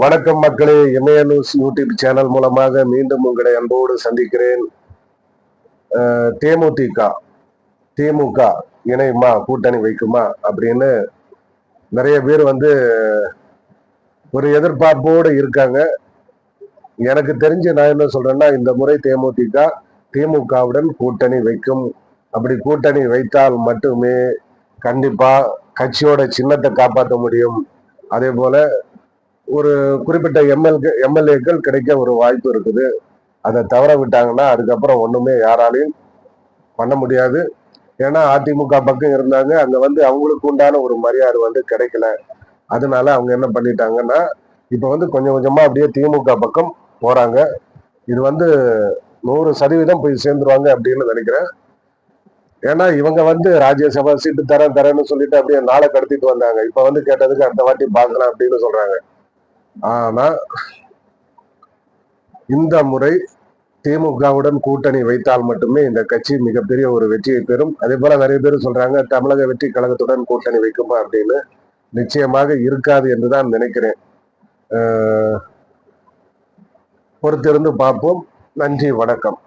வணக்கம் மக்களே MA news YouTube channel மூலமாக மீண்டும் உங்களை அன்போடு சந்திக்கிறேன். தேமுதிக திமுக இணையுமா கூட்டணி வைக்குமா அப்படின்னு நிறைய பேர் வந்து ஒரு எதிர்பார்ப்போடு இருக்காங்க. எனக்கு தெரிஞ்சு நான் என்ன சொல்றேன்னா இந்த முறை தேமுதிக திமுகவுடன் கூட்டணி வைக்கும். அப்படி கூட்டணி வைத்தால் மட்டுமே கண்டிப்பா கட்சியோட சின்னத்தை காப்பாற்ற முடியும். அதே போல ஒரு குறிப்பிட்ட எம்எல்ஏ எம்எல்ஏக்கள் கிடைக்க ஒரு வாய்ப்பு இருக்குது. அதை தவற விட்டாங்கன்னா அதுக்கப்புறம் ஒன்றுமே யாராலையும் பண்ண முடியாது. ஏன்னா அதிமுக பக்கம் இருந்தாங்க. அங்கே வந்து அவங்களுக்கு உண்டான ஒரு மரியாதை வந்து கிடைக்கல. அதனால அவங்க என்ன பண்ணிட்டாங்கன்னா இப்போ வந்து கொஞ்சம் கொஞ்சமாக அப்படியே திமுக பக்கம் போகிறாங்க இது வந்து நூறு சதவீதம் போய் சேர்ந்துருவாங்க அப்படின்னு நினைக்கிறேன். ஏன்னா இவங்க வந்து ராஜ்யசபா சீட்டு தரேன் தரேன்னு சொல்லிட்டு அப்படியே நாளை கடத்திட்டு வந்தாங்க. இப்போ வந்து கேட்டதுக்கு அடுத்த வாட்டி பார்க்கலாம் அப்படின்னு சொல்றாங்க. ஆனா இந்த முறை திமுகவுடன் கூட்டணி வைத்தால் மட்டுமே இந்த கட்சி மிகப்பெரிய ஒரு வெற்றியை பெறும். அதே போல நிறைய பேர் சொல்றாங்க தமிழக வெற்றி கழகத்துடன் கூட்டணி வைக்குமா? அப்படின்னு. நிச்சயமாக இருக்காது என்றுதான் நினைக்கிறேன். பொறுத்திருந்து பார்ப்போம். நன்றி வணக்கம்.